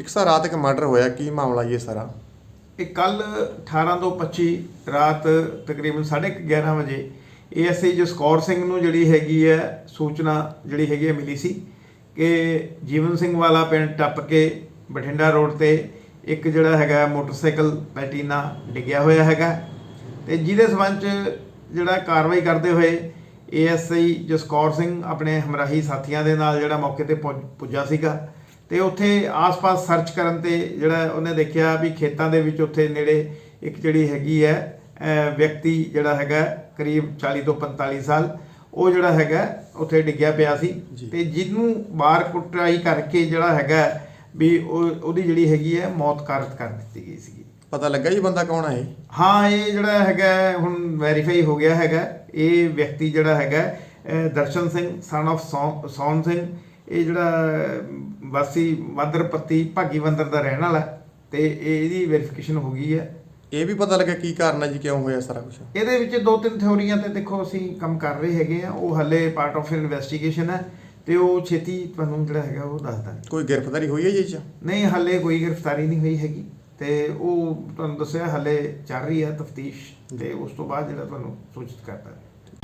ਇੱਕ ਸਰ ਰਾਤ ਇੱਕ ਮਰਡਰ ਹੋਇਆ, ਕੀ ਮਾਮਲਾ ਜੀ ਇਹ ਸਾਰਾ? ਇਹ ਕੱਲ 18 ਤੋਂ 25 ਰਾਤ ਤਕਰੀਬਨ 11:30 ਵਜੇ ਏਐਸਆਈ ਜਸਕੌਰ ਸਿੰਘ ਨੂੰ ਜਿਹੜੀ ਹੈਗੀ ਹੈ ਸੂਚਨਾ ਜਿਹੜੀ ਹੈਗੀ ਹੈ ਮਿਲੀ ਸੀ ਕਿ ਜੀਵਨ ਸਿੰਘ ਵਾਲਾ ਪਿੰਡ ਟੱਪ ਕੇ ਬਠਿੰਡਾ ਰੋਡ ਤੇ ਇੱਕ ਜਿਹੜਾ ਹੈਗਾ ਮੋਟਰਸਾਈਕਲ ਪੈਟੀਨਾ ਡਿੱਗਿਆ ਹੋਇਆ ਹੈਗਾ ਤੇ ਜਿਹਦੇ ਸਬੰਧ ਚ ਜਿਹੜਾ ਕਾਰਵਾਈ ਕਰਦੇ ਹੋਏ ਏਐਸਆਈ ਜਸਕੌਰ ਸਿੰਘ ਆਪਣੇ ਹਮਰਾਹੀ ਸਾਥੀਆਂ ਦੇ ਨਾਲ ਜਿਹੜਾ ਮੌਕੇ ਤੇ ਪਹੁੰਚ- ਪੁੱਜਾ ਸੀਗਾ ਤੇ ਉੱਥੇ ਆਸ-ਪਾਸ ਸਰਚ ਕਰਨ ਤੇ ਜਿਹੜਾ ਉਹਨੇ ਦੇਖਿਆ ਵੀ ਖੇਤਾਂ ਦੇ ਵਿੱਚ ਉੱਥੇ ਨੇੜੇ ਇੱਕ ਜਿਹੜੀ ਹੈਗੀ ਹੈ ਵਿਅਕਤੀ ਜਿਹੜਾ ਹੈਗਾ ਕਰੀਬ 40 ਤੋਂ 45 ਸਾਲ ਉਹ ਜਿਹੜਾ ਹੈਗਾ ਉੱਥੇ ਡਿੱਗਿਆ ਪਿਆ ਸੀ। ਤੇ ਜਿਹਨੂੰ ਬਾਹਰ ਕੁੱਟਾਈ ਕਰਕੇ ਜਿਹੜਾ ਹੈਗਾ ਵੀ ਉਹ ਉਹਦੀ ਜਿਹੜੀ ਹੈਗੀ ਹੈ ਮੌਤ ਕਾਰਤ ਕਰ ਦਿੱਤੀ ਗਈ ਸੀ ਪਤਾ ਲੱਗਾ ਜੀ ਬੰਦਾ ਕੌਣ ਹੈ? ਹਾਂ ਇਹ ਜਿਹੜਾ ਹੈਗਾ ਹੁਣ ਵੈਰੀਫਾਈ ਹੋ ਗਿਆ ਹੈਗਾ ਇਹ ਵਿਅਕਤੀ ਜਿਹੜਾ ਹੈਗਾ ਦਰਸ਼ਨ ਸਿੰਘ ਸਨ ਸੌ- ਸੌਨ ਸਿੰਘ ਇਹ ਜਿਹੜਾ ਵਾਸੀ ਵਾਦਰਪੱਤੀ ਭਾਗੀਵੰਦਰ ਦਾ ਰਹਿਣ ਵਾਲਾ ਤੇ ਇਹ- ਇਹਦੀ ਵੈਰੀਫਿਕੇਸ਼ਨ ਹੋ ਗਈ ਹੈ। ਇਹ ਵੀ ਪਤਾ ਲੱਗਾ ਕੀ ਕਾਰਨ ਹੈ ਜੀ ਕਿਉਂ ਹੋਇਆ ਸਾਰਾ ਕੁਝ ਇਹਦੇ ਵਿੱਚ ਦੋ ਤਿੰਨ ਥਿਉਰੀਆਂ ਤੇ ਦੇਖੋ ਅਸੀਂ ਕੰਮ ਕਰ ਰਹੇ ਹੈਗੇ ਆ ਉਹ ਹੱਲੇ ਪਾਰਟ ਆਫ ਇਨਵੈਸਟੀਗੇਸ਼ਨ ਹੈ ਤੇ ਉਹ ਛੇਤੀ ਤੁਹਾਨੂੰ ਜਿਹੜਾ ਹੈਗਾ ਉਹ ਦੱਸ ਦਾਂਗੇ। ਕੋਈ ਗ੍ਰਿਫਤਾਰੀ ਹੋਈ ਹੈ ਜੀ 'ਚ? ਨਹੀਂ ਹੱਲੇ ਕੋਈ ਗ੍ਰਿਫਤਾਰੀ ਨਹੀਂ ਹੋਈ ਹੈਗੀ ਤੇ ਉਹ ਤੁਹਾਨੂੰ ਦੱਸਿਆ ਹੱਲੇ ਚੱਲ ਰਹੀ ਹੈ ਤਫਤੀਸ਼ ਤੇ ਉਸ ਤੋਂ ਬਾਅਦ ਜਿਹੜਾ ਤੁਹਾਨੂੰ ਸੂਚਿਤ ਕਰਦਾ।